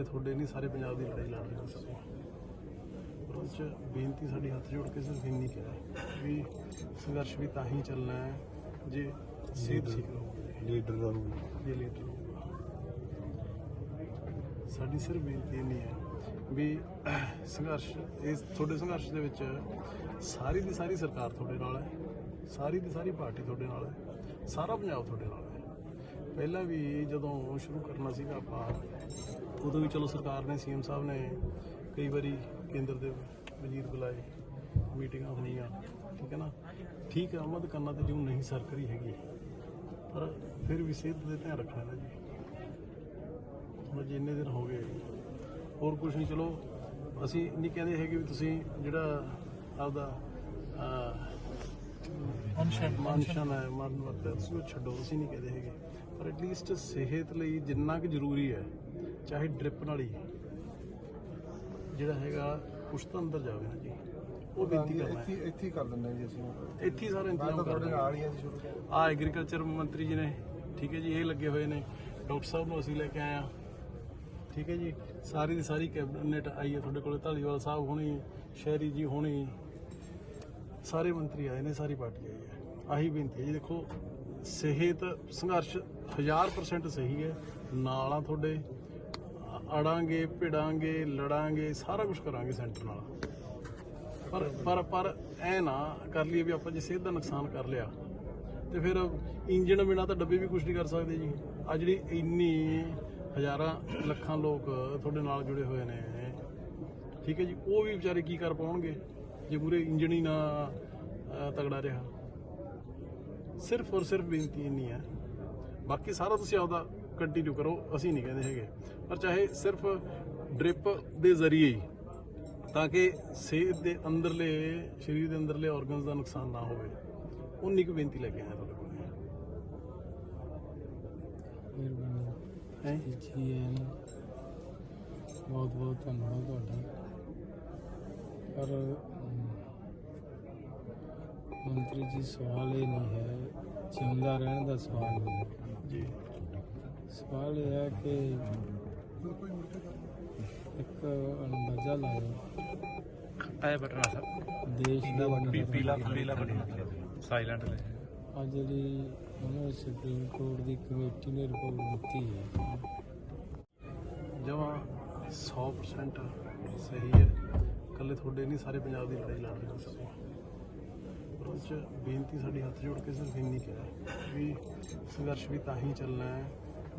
ਇਕੱਲੇ ਤੁਹਾਡੇ ਨਹੀਂ ਸਾਰੇ ਪੰਜਾਬ ਦੀ ਲੜਾਈ ਲੜ ਰਹੇ ਹੋ ਤੁਸੀਂ ਪਰ ਉਸ 'ਚ ਬੇਨਤੀ ਸਾਡੀ ਹੱਥ ਜੋੜ ਕੇ ਸਿਰਫ ਇੰਨੀ ਕਿਹਾ ਵੀ ਸੰਘਰਸ਼ ਵੀ ਤਾਂ ਹੀ ਚੱਲਣਾ ਹੈ ਜੇ ਸਿਹਤ ਠੀਕ ਰਹੂਗੀ ਲੀਡਰ ਰਹੂਗਾ ਜੇ ਲੀਡਰ ਰਹੂਗਾ ਸਾਡੀ ਸਿਰਫ ਬੇਨਤੀ ਇੰਨੀ ਹੈ ਵੀ ਸੰਘਰਸ਼ ਇਸ ਤੁਹਾਡੇ ਸੰਘਰਸ਼ ਦੇ ਵਿੱਚ ਸਾਰੀ ਦੀ ਸਾਰੀ ਸਰਕਾਰ ਤੁਹਾਡੇ ਨਾਲ ਹੈ ਸਾਰੀ ਦੀ ਸਾਰੀ ਪਾਰਟੀ ਤੁਹਾਡੇ ਨਾਲ ਹੈ ਸਾਰਾ ਪੰਜਾਬ ਤੁਹਾਡੇ ਨਾਲ ਹੈ। ਪਹਿਲਾਂ ਵੀ ਜਦੋਂ ਸ਼ੁਰੂ ਕਰਨਾ ਸੀਗਾ ਆਪਾਂ ਉਦੋਂ ਵੀ ਚਲੋ ਸਰਕਾਰ ਨੇ ਸੀਐਮ ਸਾਹਿਬ ਨੇ ਕਈ ਵਾਰੀ ਕੇਂਦਰ ਦੇ ਵਜ਼ੀਰ ਬੁਲਾਏ ਮੀਟਿੰਗਾਂ ਹੋਈਆਂ ਠੀਕ ਹੈ ਨਾ? ਠੀਕ ਹੈ ਆਮਦ ਕਰਨਾ ਤੇ ਜਿਉਂ ਨਹੀਂ ਸਰਕਾਰੀ ਹੈਗੀ ਪਰ ਫਿਰ ਵੀ ਸਿਹਤ ਦੇ ਧਿਆਨ ਰੱਖਣਾ ਨਾ ਜੀ। ਹੁਣ ਜਿੰਨੇ ਦਿਨ ਹੋ ਗਏ ਹੋਰ ਕੁਝ ਨਹੀਂ ਚਲੋ ਅਸੀਂ ਨਹੀਂ ਕਹਿੰਦੇ ਹੈਗੇ ਵੀ ਤੁਸੀਂ ਜਿਹੜਾ ਆਪਦਾ ਅਨਸ਼ਨ ਮਨਸ਼ਨ ਹੈ ਮਰਨ ਵਕਤ ਹੈ, ਤੁਸੀਂ ਉਹ ਛੱਡੋ ਅਸੀਂ ਨਹੀਂ ਕਹਿੰਦੇ ਹੈਗੇ। ਪਰ ਐਟਲੀਸਟ ਸਿਹਤ ਲਈ ਜਿੰਨਾ ਕੁ ਜ਼ਰੂਰੀ ਹੈ ਚਾਹੇ ਡ੍ਰਿਪ ਨਾਲ ਹੀ ਜਿਹੜਾ ਹੈਗਾ ਕੁਛ ਤਾਂ ਅੰਦਰ ਜਾਵੇ। ਨਾ ਜੀ ਉਹ ਬੇਨਤੀ ਕਰਨਾ ਇੱਥੇ ਹੈ ਇੱਥੇ ਹੀ ਕਰ ਦਿੰਦੇ ਜੀ ਅਸੀਂ। ਇੱਥੇ ਹੀ ਸਾਰਾ ਮੈਂ ਇੰਤਜ਼ਾਮ ਤਾਂ ਕਰ ਤੁਹਾਡੇ ਦਾਂਗੇ ਨਾਲ ਹੀ ਆ ਜੀ ਸ਼ੁਰੂ ਤੋਂ। ਆ ਐਗਰੀਕਲਚਰ ਮੰਤਰੀ ਜੀ ਨੇ ਠੀਕ ਹੈ ਜੀ ਇਹ ਲੱਗੇ ਹੋਏ ਨੇ। ਡਾਕਟਰ ਸਾਹਿਬ ਨੂੰ ਅਸੀਂ ਲੈ ਕੇ ਆਏ ਆ ਠੀਕ ਹੈ ਜੀ ਸਾਰੀ ਦੀ ਸਾਰੀ ਕੈਬਨਿਟ ਆਈ ਹੈ ਤੁਹਾਡੇ ਕੋਲੇ ਢਾਲੀਵਾਲ ਸਾਹਿਬ ਹੋਣੀ ਸ਼ਹਿਰੀ ਜੀ ਹੋਣੀ। ਸਾਰੇ ਮੰਤਰੀ ਆਏ ਨੇ ਸਾਰੀ ਪਾਰਟੀ ਆਈ ਹੈ। ਆਹੀ ਬੇਨਤੀ ਹੈ ਜੀ ਦੇਖੋ ਸਿਹਤ ਸੰਘਰਸ਼ 1000% ਸਹੀ ਹੈ। ਨਾਲ ਆ ਤੁਹਾਡੇ। ਅੜਾਂਗੇ ਭਿੜਾਂਗੇ, ਲੜਾਂਗੇ, ਸਾਰਾ ਕੁਝ ਕਰਾਂਗੇ ਸੈਂਟਰ ਨਾਲ। ਪਰ ਪਰ ਪਰ ਐ ਨਾ ਕਰ ਲਈਏ ਵੀ ਆਪਾਂ ਜੇ ਸਿਹਤ ਦਾ ਨੁਕਸਾਨ ਕਰ ਲਿਆ, ਤੇ ਫਿਰ ਇੰਜਣ ਬਿਨਾ ਤਾਂ ਡੱਬੇ ਵੀ ਕੁਝ ਨਹੀਂ ਕਰ ਸਕਦੇ ਜੀ। ਆ ਜਿਹੜੀ ਇੰਨੀ ਹਜ਼ਾਰਾਂ ਲੱਖਾਂ ਲੋਕ ਤੁਹਾਡੇ ਨਾਲ ਜੁੜੇ ਹੋਏ ਨੇ, ਠੀਕ ਹੈ ਜੀ, ਉਹ ਵੀ ਵਿਚਾਰੇ ਕੀ ਕਰ ਪਾਉਣਗੇ ਜੇ ਪੂਰੇ ਇੰਜਣ ਹੀ ਨਾ ਤਗੜਾ ਰਿਹਾ? ਸਿਰਫ ਔਰ ਸਿਰਫ ਬੇਨਤੀ ਇੰਨੀ ਹੈ। ਬਾਕੀ ਸਾਰਾ ਤੁਸੀਂ ਆਪਦਾ ਕੰਟੀਨਿਊ ਕਰੋ ਅਸੀਂ ਨਹੀਂ ਕਹਿੰਦੇ ਹੈਗੇ। ਪਰ ਚਾਹੇ ਸਿਰਫ ਡ੍ਰਿਪ ਦੇ ਜ਼ਰੀਏ ਹੀ ਤਾਂ ਕਿ ਸਿਹਤ ਦੇ ਅੰਦਰਲੇ ਸਰੀਰ ਦੇ ਅੰਦਰਲੇ ਆਰਗਨਸ ਦਾ ਨੁਕਸਾਨ ਨਾ ਹੋਵੇ। ਉਨੀ ਕੁ ਬੇਨਤੀ ਲੈ ਕੇ ਆਇਆ ਤੁਹਾਡੇ ਕੋਲ। ਹੈ? ਜੀ ਐਨ ਬਹੁਤ ਬਹੁਤ ਧੰਨਵਾਦ ਤੁਹਾਡਾ। ਪਰ ਮੰਤਰੀ ਜੀ ਸਵਾਲ ਇਹ ਨਹੀਂ ਹੈ ਜਿਉਂਦਾ ਰਹਿਣ ਦਾ ਸਵਾਲ ਨਹੀਂ ਹੈ। ਜੀ। ਸਵਾਲ ਇਹ ਹੈ ਕਿ ਇੱਕ ਅੰਦਾਜ਼ਾ ਲਾਓ। ਆਇਆ ਬਟਨਾ ਸਾਹਿਬ। ਦੇਸ਼ ਦਾ ਪੀਲਾ ਪੀਲਾ ਬਟਨਾ ਸਾਇਲੈਂਟ ਲੈ ਆ ਜਿਹੜੀ ਉਹਨਾਂ ਸੁਪਰੀਮ ਕੋਰਟ ਦੀ ਕਮੇਟੀ ਨੇ ਰਿਪੋਰਟ ਦਿੱਤੀ ਹੈ। ਜਮਾਂ 100% ਸਹੀ ਹੈ। ਇਕੱਲੇ ਤੁਹਾਡੇ ਨਹੀਂ ਸਾਰੇ ਪੰਜਾਬ ਦੀ ਲੜਾਈ ਲੜ ਰਹੇ ਹੋ ਤੁਸੀਂ। ਪਰ ਉਸ 'ਚ ਬੇਨਤੀ ਸਾਡੀ ਹੱਥ ਜੋੜ ਕੇ ਸਿਰਫ ਇੰਨੀ ਕਿਹਾ ਵੀ ਸੰਘਰਸ਼ ਵੀ ਤਾਂ ਹੀ ਚੱਲਣਾ ਹੈ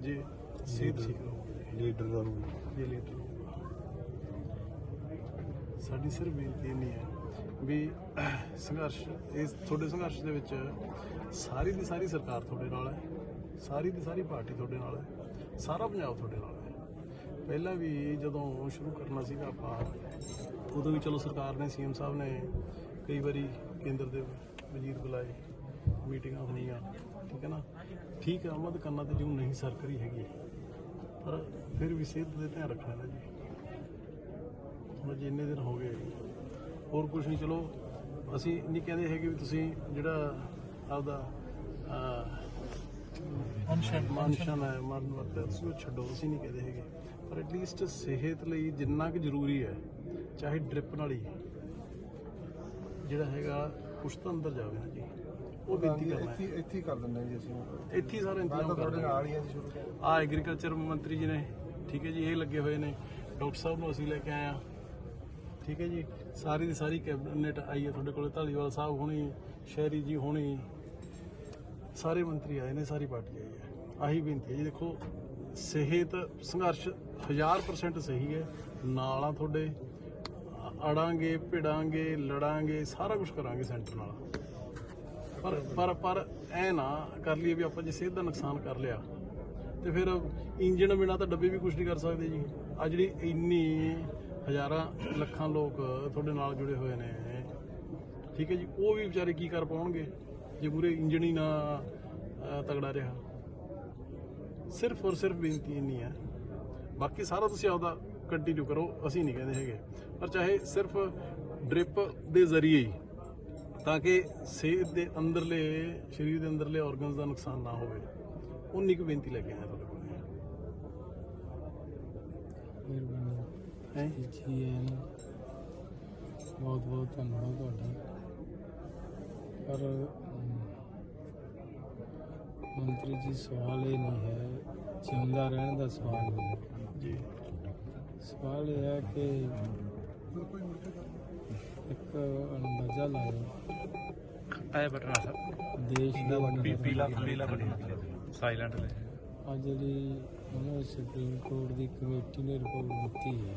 ਜੇ ਸਿਹਤ ਠੀਕ ਰਹੂਗੀ ਲੀਡਰ ਰਹੂਗਾ ਜੇ ਲੀਡਰ ਹੋਊਗਾ ਸਾਡੀ ਸਿਰਫ ਬੇਨਤੀ ਇੰਨੀ ਹੈ ਵੀ ਸੰਘਰਸ਼ ਇਸ ਤੁਹਾਡੇ ਸੰਘਰਸ਼ ਦੇ ਵਿੱਚ ਸਾਰੀ ਦੀ ਸਾਰੀ ਸਰਕਾਰ ਤੁਹਾਡੇ ਨਾਲ ਹੈ ਸਾਰੀ ਦੀ ਸਾਰੀ ਪਾਰਟੀ ਤੁਹਾਡੇ ਨਾਲ ਹੈ ਸਾਰਾ ਪੰਜਾਬ ਤੁਹਾਡੇ ਨਾਲ ਹੈ। ਪਹਿਲਾਂ ਵੀ ਜਦੋਂ ਸ਼ੁਰੂ ਕਰਨਾ ਸੀਗਾ ਆਪਾਂ ਉਦੋਂ ਵੀ ਚਲੋ ਸਰਕਾਰ ਨੇ ਸੀਐਮ ਸਾਹਿਬ ਨੇ ਕਈ ਵਾਰੀ ਕੇਂਦਰ ਦੇ ਵਜ਼ੀਰ ਬੁਲਾਏ ਮੀਟਿੰਗਾਂ ਹੋਈਆਂ ਠੀਕ ਹੈ ਨਾ? ਠੀਕ ਹੈ ਆਮਦ ਕਰਨਾ ਤੇ ਜਿਉਂ ਨਹੀਂ ਸਰਕਾਰੀ ਹੈਗੀ। ਪਰ ਫਿਰ ਵੀ ਸਿਹਤ ਦੇ ਧਿਆਨ ਰੱਖਣਾ ਨਾ ਜੀ। ਹੁਣ ਜਿੰਨੇ ਦਿਨ ਹੋ ਗਏ ਹੋਰ ਕੁਝ ਨਹੀਂ ਚਲੋ ਅਸੀਂ ਨਹੀਂ ਕਹਿੰਦੇ ਹੈਗੇ ਵੀ ਤੁਸੀਂ ਜਿਹੜਾ ਆਪਦਾ ਅਨਸ਼ਨ ਮਨਸ਼ਨ ਹੈ ਮਰਨ ਵਕਤ ਹੈ, ਤੁਸੀਂ ਉਹ ਛੱਡੋ ਅਸੀਂ ਨਹੀਂ ਕਹਿੰਦੇ ਹੈਗੇ। ਪਰ ਐਟਲੀਸਟ ਸਿਹਤ ਲਈ ਜਿੰਨਾ ਕੁ ਜ਼ਰੂਰੀ ਹੈ ਚਾਹੇ ਡ੍ਰਿਪ ਨਾਲ ਹੀ ਜਿਹੜਾ ਹੈਗਾ ਕੁਛ ਤਾਂ ਅੰਦਰ ਜਾਵੇ ਨਾ ਜੀ। ਉਹ ਬੇਨਤੀ ਕਰਨਾ ਇੱਥੇ ਹੈ ਇੱਥੇ ਕਰ ਦਿੰਦੇ ਜੀ ਅਸੀਂ। ਇੱਥੇ ਹੀ ਸਾਰਾ ਮੈਂ ਇੰਤਜ਼ਾਮ ਤਾਂ ਕਰ ਤੁਹਾਡੇ ਨਾਲ ਹੀ ਆ ਜੀ ਸ਼ੁਰੂ ਤੋਂ। ਆ ਐਗਰੀਕਲਚਰ ਮੰਤਰੀ ਜੀ ਨੇ ਠੀਕ ਹੈ ਜੀ ਇਹ ਲੱਗੇ ਹੋਏ ਨੇ। ਡਾਕਟਰ ਸਾਹਿਬ ਨੂੰ ਅਸੀਂ ਲੈ ਕੇ ਆਏ ਆ ਠੀਕ ਹੈ ਜੀ ਸਾਰੀ ਦੀ ਸਾਰੀ ਕੈਬਨਿਟ ਆਈ ਹੈ ਤੁਹਾਡੇ ਕੋਲੇ। ਢਾਲੀਵਾਲ ਸਾਹਿਬ ਹੋਣੀ ਸ਼ਹਿਰੀ ਜੀ ਹੋਣੀ ਸਾਰੇ ਮੰਤਰੀ ਆਏ ਨੇ ਸਾਰੀ ਪਾਰਟੀ ਆਈ ਹੈ। ਆਹੀ ਬੇਨਤੀ ਹੈ ਜੀ ਦੇਖੋ ਸਿਹਤ ਸੰਘਰਸ਼ 1000% ਸਹੀ ਹੈ। ਨਾਲ ਆ ਤੁਹਾਡੇ ਅੜਾਂਗੇ ਭਿੜਾਂਗੇ ਲੜਾਂਗੇ ਸਾਰਾ ਕੁਝ ਕਰਾਂਗੇ ਸੈਂਟਰ ਨਾਲ। ਪਰ ਪਰ ਪਰ ਐ ਨਾ ਕਰ ਲਈਏ ਵੀ ਆਪਾਂ ਜੇ ਸਿਹਤ ਦਾ ਨੁਕਸਾਨ ਕਰ ਲਿਆ, ਤੇ ਫਿਰ ਇੰਜਣ ਬਿਨਾ ਤਾਂ ਡੱਬੇ ਵੀ ਕੁਝ ਨਹੀਂ ਕਰ ਸਕਦੇ ਜੀ। ਆ ਜਿਹੜੀ ਇੰਨੀ ਹਜ਼ਾਰਾਂ ਲੱਖਾਂ ਲੋਕ ਤੁਹਾਡੇ ਨਾਲ ਜੁੜੇ ਹੋਏ ਨੇ, ਠੀਕ ਹੈ ਜੀ, ਉਹ ਵੀ ਵਿਚਾਰੇ ਕੀ ਕਰ ਪਾਉਣਗੇ ਜੇ ਪੂਰੇ ਇੰਜਣ ਹੀ ਨਾ ਤਗੜਾ ਰਿਹਾ। ਸਿਰਫ ਔਰ ਸਿਰਫ ਬੇਨਤੀ ਇੰਨੀ ਹੈ, ਬਾਕੀ ਸਾਰਾ ਤੁਸੀਂ ਆਪਦਾ ਕੰਟੀਨਿਊ ਕਰੋ, ਅਸੀਂ ਨਹੀਂ ਕਹਿੰਦੇ ਹੈਗੇ। ਪਰ ਚਾਹੇ ਸਿਰਫ ਡ੍ਰਿਪ ਦੇ ਜ਼ਰੀਏ ਹੀ ਤਾਂ ਕਿ ਸਿਹਤ ਦੇ ਅੰਦਰਲੇ ਸਰੀਰ ਦੇ ਅੰਦਰਲੇ ਆਰਗਨਸ ਦਾ ਨੁਕਸਾਨ ਨਾ ਹੋਵੇ। ਉਨੀ ਕੁ ਬੇਨਤੀ ਲੈ ਕੇ ਆਇਆ ਤੁਹਾਡੇ ਕੋਲ। ਮਿਹਰਬਾਨੀ। ਹੈ? ਜੀ ਐਨ। ਬਹੁਤ ਬਹੁਤ ਧੰਨਵਾਦ ਤੁਹਾਡਾ। ਪਰ ਮੰਤਰੀ ਜੀ ਸਵਾਲ ਇਹ ਨਹੀਂ ਹੈ ਜਿਉਂਦਾ ਰਹਿਣ ਦਾ ਸਵਾਲ ਨਹੀਂ ਹੈ। ਜੀ। ਸਵਾਲ ਇਹ ਹੈ ਕਿ ਇੱਕ ਅੰਦਾਜ਼ਾ ਲਾਓ ਆਇਆ ਬਟਨ ਸਰ। ਦੇਸ਼ ਦਾ ਪੀ- ਪੀਲਾ ਪੀਲਾ ਬਟਨ। ਸਾਇਲੈਂਟ ਲੈ ਆ ਜਿਹੜੀ ਉਹਨਾਂ ਸੁਪਰੀਮ ਕੋਰਟ ਦੀ ਕਮੇਟੀ ਨੇ ਰਿਪੋਰਟ ਦਿੱਤੀ ਹੈ